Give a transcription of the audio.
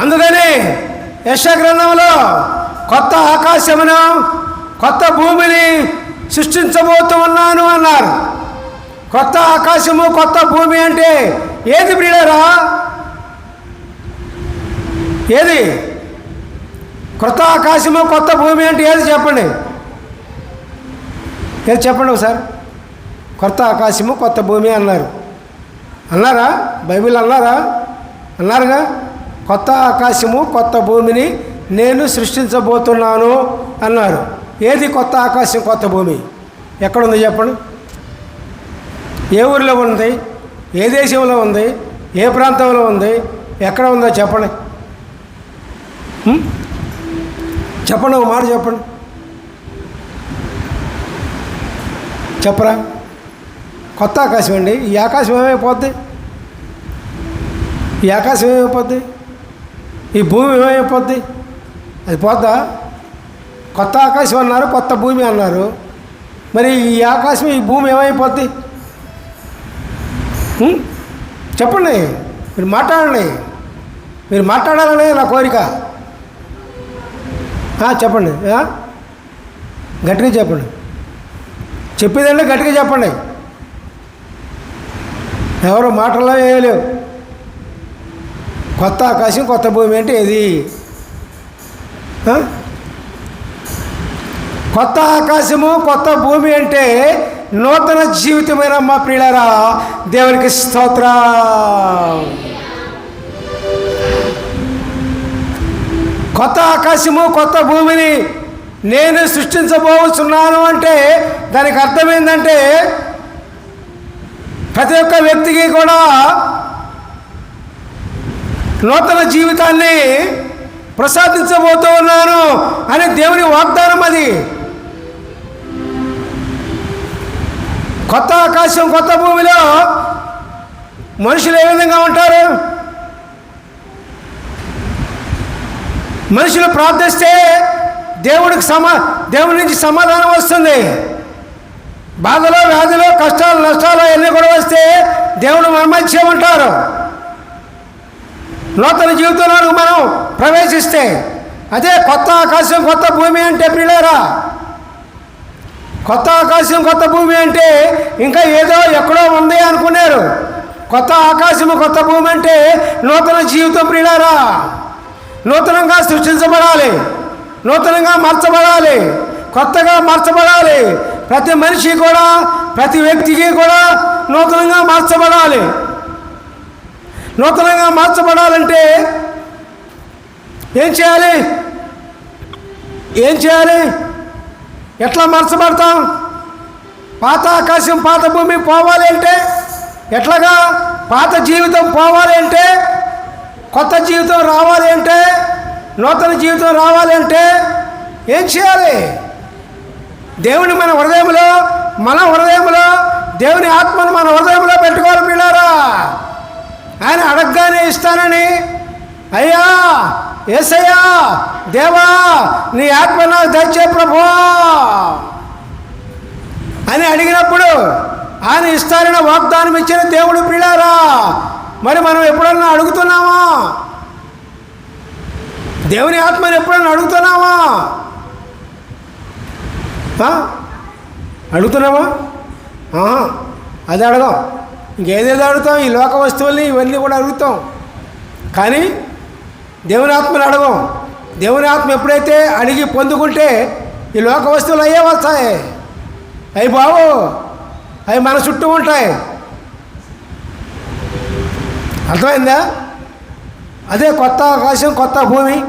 అందుకని యశగ్రంథంలో కొత్త ఆకాశమును కొత్త భూమిని సృష్టించబోతూ ఉన్నాను అన్నారు. కొత్త ఆకాశము కొత్త భూమి అంటే ఏది బ్రీడరా ఏది? కొత్త ఆకాశము కొత్త భూమి అంటే ఏది చెప్పండి? ఏది చెప్పండి ఒకసారి? కొత్త ఆకాశము కొత్త భూమి అన్నారు. అన్నారా? బైబిల్ అన్నారా? అన్నారుగా? కొత్త ఆకాశము కొత్త భూమిని నేను సృష్టించబోతున్నాను అన్నారు. ఏది కొత్త ఆకాశం కొత్త భూమి? ఎక్కడుంది చెప్పండి. ఏ ఊరిలో ఉంది? ఏ దేశంలో ఉంది? ఏ ప్రాంతంలో ఉంది? ఎక్కడ ఉందో చెప్పండి. చెప్పండి ఒక మాట చెప్పండి. చెప్పరా? కొత్త ఆకాశం అండి. ఈ ఆకాశం ఏమైపోద్ది? ఈ ఆకాశం ఏమైపోద్ది? ఈ భూమి ఏమైపోద్ది? అది పోద్దా? కొత్త ఆకాశం అన్నారు కొత్త భూమి అన్నారు. మరి ఈ ఆకాశం ఈ భూమి ఏమైపోద్ది? చెప్పండి. మీరు మాట్లాడండి. మీరు మాట్లాడాలనే నా కోరిక. చెప్పండి. గట్టిగా చెప్పండి. చెప్పేదంటే గట్టిగా చెప్పండి. ఎవరు మాటల్లో వేయలేవు కొత్త ఆకాశం కొత్త భూమి అంటే ఇది కొత్త ఆకాశము కొత్త భూమి అంటే నూతన జీవితమైన మా ప్రియులరా దేవునికి స్తోత్ర. కొత్త ఆకాశము కొత్త భూమిని నేను సృష్టించబోతున్నాను అంటే దానికి అర్థమైందంటే ప్రతి ఒక్క వ్యక్తికి కూడా నూతన జీవితాన్ని ప్రసాదించబోతూ ఉన్నాను అని దేవుని వాగ్దానం అది. కొత్త ఆకాశం కొత్త భూమిలో మనుషులు ఏ విధంగా ఉంటారు? మనుషులు ప్రార్థిస్తే దేవుడికి సమా దేవుడి నుంచి సమాధానం వస్తుంది. బాధలో వ్యాధిలో కష్టాలు నష్టాలు అన్నీ కూడా వస్తే దేవుడు ఉంటారు నూతన జీవితంలోకి మనం ప్రవేశిస్తే అదే కొత్త ఆకాశం కొత్త భూమి అంటే ప్రియులారా కొత్త ఆకాశం కొత్త భూమి అంటే ఇంకా ఏదో ఎక్కడో ఉంది అనుకున్నారు. కొత్త ఆకాశం కొత్త భూమి అంటే నూతన జీవితం ప్రియులారా. నూతనంగా సృష్టించబడాలి నూతనంగా మార్చబడాలి కొత్తగా మార్చబడాలి. ప్రతి మనిషి కూడా ప్రతి వ్యక్తికి కూడా నూతనంగా మార్చబడాలి. నూతనంగా మార్చబడాలంటే ఏం చేయాలి? ఏం చేయాలి? ఎట్లా మార్చబడతాం? పాత ఆకాశం పాత భూమి పోవాలి అంటే ఎట్లాగా? పాత జీవితం పోవాలి అంటే కొత్త జీవితం రావాలి అంటే నూతన జీవితం రావాలి అంటే ఏం చేయాలి? దేవుని మన హృదయంలో మన హృదయంలో దేవుని ఆత్మను మన హృదయంలో పెట్టుకోవాలి పిల్లారా. ఆయన అడగగానే ఇస్తానని. అయ్యా ఏసయ్యా దేవా నీ ఆత్మ నాకు దయచే ప్రభా అని అడిగినప్పుడు ఆయన ఇస్తారని వాగ్దానం ఇచ్చిన దేవుడు పిల్లారా మరి మనం ఎప్పుడన్నా అడుగుతున్నామా? దేవుని ఆత్మని ఎప్పుడన్నా అడుగుతున్నామా? అడుగుతున్నావా? అది అడగం. ఇంకేదేదో అడుగుతాం? ఈ లోక వస్తువుల్ని ఇవన్నీ కూడా అడుగుతాం. కానీ దేవుని ఆత్మని అడగం. దేవుని ఆత్మ ఎప్పుడైతే అడిగి పొందుకుంటే ఈ లోక వస్తువులు అయ్యే వస్తాయి. అవి బావు అవి మన చుట్టూ ఉంటాయి. అర్థమైందా? అదే కొత్త ఆకాశం కొత్త భూమి.